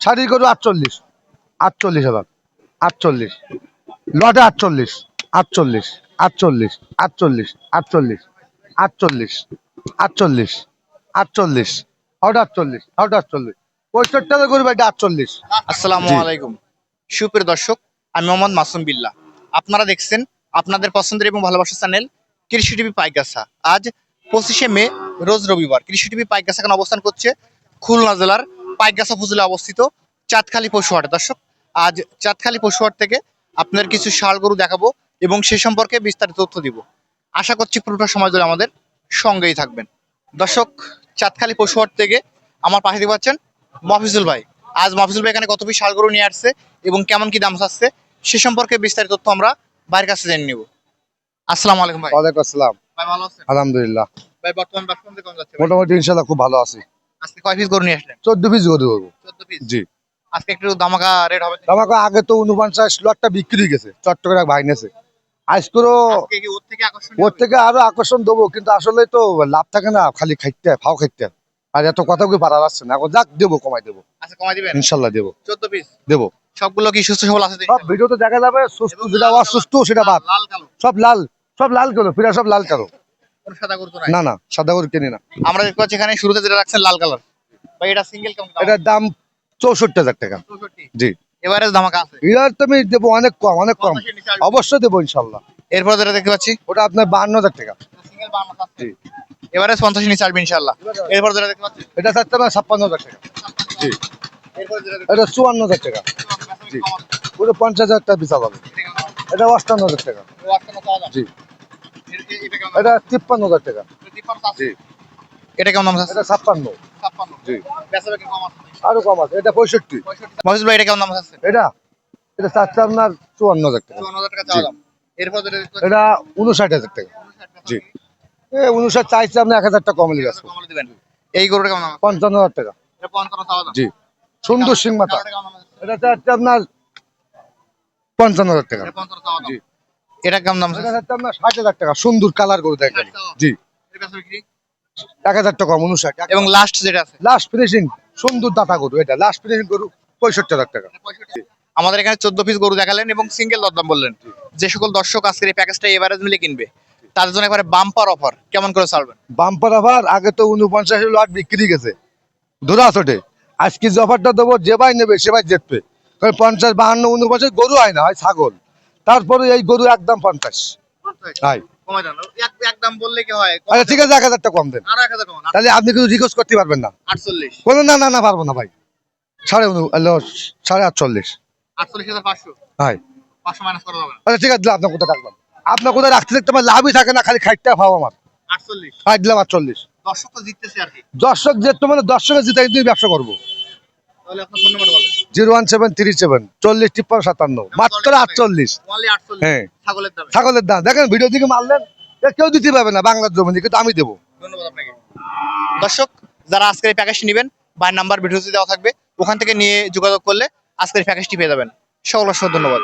শাড়ি গরু আটচল্লিশ। আটচল্লিশ হাজার। আটচল্লিশ। লটে আটচল্লিশ। আটচল্লিশ। আটচল্লিশ। আটচল্লিশ। আটচল্লিশ। আটচল্লিশ। আটচল্লিশ। আটচল্লিশ। ওটা আটচল্লিশ। ওটা আটচল্লিশ। পঁয়ষট্টি টাকা গরু ভাই আটচল্লিশ। আসসালামু। আলাইকুম। সুপ্রিয় দর্শক আমি মোহাম্মদ মাসুম বিল্লাহ। আপনারা দেখছেন আপনাদের পছন্দের এবং ভালোবাসার চ্যানেল কৃষি টিভি পাইকাসা। আজ পঁচিশে মে রোজ রবিবার। কৃষি টিভি পাইকাসা এখন অবস্থান করছে খুলনা জেলার পাইকাসা উপজেলা অবস্থিত চাঁদখালি পশুহাট। দর্শক আজ চাঁদখালি পশুহাট থেকে আপনার কিছু ষাড় গরু দেখাবো এবং সে সম্পর্কে বিস্তারিত তথ্য দিব। আশা করছি পুরোটা সময় ধরে আমাদের সঙ্গেই থাকবেন। দর্শক চাঁদখালি পশুহাট থেকে আমার পাশে দেখতে পাচ্ছেন মফিজুল ভাই। আজ মফিজুল ভাই এখানে কত পিস শালগরু নিয়ে আসছে এবং কেমন কি দাম চাচ্ছে সে সম্পর্কে বিস্তারিত তথ্য আমরা ভাইয়ের কাছে জেনে নিব। আসসালামু আলাইকুম ভাই। ওয়ালাইকুম আসসালাম। ভাই ভালো আছেন? আলহামদুলিল্লাহ। ভাই বর্তমান কেমন যাচ্ছে মোটামুটি ইনশাল্লাহ খুব ভালো আছি। আজকে কয় পিস গরু নিয়ে আসলেন? চোদ্দ পিস গরু করব চোদ্দ পিস জি। আজকে একটু দামাকা রেট হবে আগে তো উনপঞ্চাশ লটটা বিক্রি হয়ে গেছে চট্টগ্রাম ভাই নেছে আজকেরও ওর থেকে আকর্ষণ ওর থেকে আরও আকর্ষণ দেবো কিন্তু আসলে তো লাভ থাকে না খালি খাইতে ফাও খাইতে। আর এত কথা কি পারা যাচ্ছে না এখন যাক দেবো কমাই দেবো। আচ্ছা কমাই দিবেন? ইনশাল্লাহ দেবো। চোদ্দ পিস দেবো। সবগুলো কি সুস্থ সবল আছে তো সব? ভিডিওতে দেখা যাবে সুস্থ যেটা অসুস্থ সেটা বাদ। সব লাল সব লাল করো ফিরা সব লাল করো কোনো সাদা গরু তো নাই? না না সাদা করে কিনি না। আমরা দেখতে পাচ্ছি এখানে শুরুতে যেটা রাখছেন লাল কালার। ভাই এটা সিঙ্গেল কেমন? এটার দাম চৌষট্টি হাজার টাকা। জি। এবারে ধামাকা আছে। এর তুমি দেবো অনেক কম অনেক কম। অবশ্যই দেবো ইনশাল্লাহ। এরপর যেটা দেখতে পাচ্ছি? ওটা আপনার বান্ন হাজার টাকা। এবারে পঞ্চাশ নিচে আসবে ইনশাল্লাহ। এরপর যেটা দেখতে পাচ্ছি? এটা চাচ্ছে আপনার ছাপ্পান্ন হাজার টাকা। জি। এটা চুয়ান্ন হাজার টাকা। জি। পুরো পঞ্চাশ হাজার টাকা বিচার পাবে এটা অষ্টান্ন হাজার টাকা। জি। এটা তিপ্পান্ন হাজার টাকা। জি। এটা কেমন দাম আছে? এটা ছাপ্পান্ন। জি। আরও কম আছে এটা পঁয়ষট্টি। মহিষ ভাই এটা কেমন দাম আছে? এটা? এটা চাচ্ছে আপনার চুয়ান্ন হাজার টাকা। চুয়ান্ন হাজার টাকা এটা উনষাট হাজার টাকা। জি। এ উনষাট চাইছে আপনি এক হাজার টাকা কমে গেছে এই গরুটা কেমন পঞ্চান্ন হাজার টাকা। জি। সুন্দর সিং মাথা? এটা চাচ্ছে আপনার পঞ্চান্ন হাজার টাকা। জি। এটা কেমন দাম ষাট হাজার টাকা সুন্দর কালার করে দেখেন। জি। কাছে বিক্রি? এক হাজার টাকা উনষাট। এবং লাস্ট যেটা আছে? লাস্ট ফিনিশিং সুন্দর দাতা গরু এটা। লাস্ট ফিনিশিং গরু পঁয়ষট্টি হাজার টাকা। আমাদের এখানে চোদ্দ পিস গরু দেখালেন এবং সিঙ্গেল দরদাম বললেন। যে সকল দর্শক আজকের এই প্যাকেজটা এভারেজ মিলে কিনবে তাদের জন্য একবারে বাম্পার অফার কেমন করে ছাড়বেন? বাম্পার অফার আগে তো উনপঞ্চাশ লট বিক্রি গেছে। ধরা ছোটে। আজকে যে অফারটা দেবো যে ভাই নেবে সে ভাই জিতবে। কারণ পঞ্চাশ বাহান্ন উনপঞ্চাশ গরু হয় না হয় ছাগল। তারপরে এই গরু একদম পঞ্চাশ। হয় কমাই দেন। এক- একদম বললে কি হয়? আচ্ছা ঠিক আছে এক হাজার কম দেন। আরও এক হাজার কমান। তাহলে আপনি কিন্তু রিকোয়েস্ট করতে পারবেন না। আটচল্লিশ। না না না পারব না ভাই। সাড়ে সাড়ে আটচল্লিশ। আচ্ছা ঠিক আছে আপনার কোথায় রাখলাম? আপনার কোথায় রাখতে দেখতে আমার লাভই থাকে না খালি খাইতে পাবো আমার। আটচল্লিশ। দিলাম আটচল্লিশ। দর্শক তো জিততেছে আর কি। দর্শক যে তোমার দর্শকের জিতে কিন্তু ব্যবসা করব। Zero one seven three seven চল্লিশ তিপ্পান্ন সাতান্ন মাত্র আটচল্লিশ। হ্যাঁ। ছাগলের দাম। দেখেন ভিডিও দিকে মারলেন কেউ দিতে পারবে না বাংলার জমি কিন্তু আমি দেবো। দর্শক যারা আজকের এই প্যাকেজটি নেবেন বাই নাম্বার ভিডিওতে দেওয়া থাকবে ওখান থেকে নিয়ে যোগাযোগ করলে আজকের প্যাকেজটি পেয়ে যাবেন। সকল অসংখ্য ধন্যবাদ।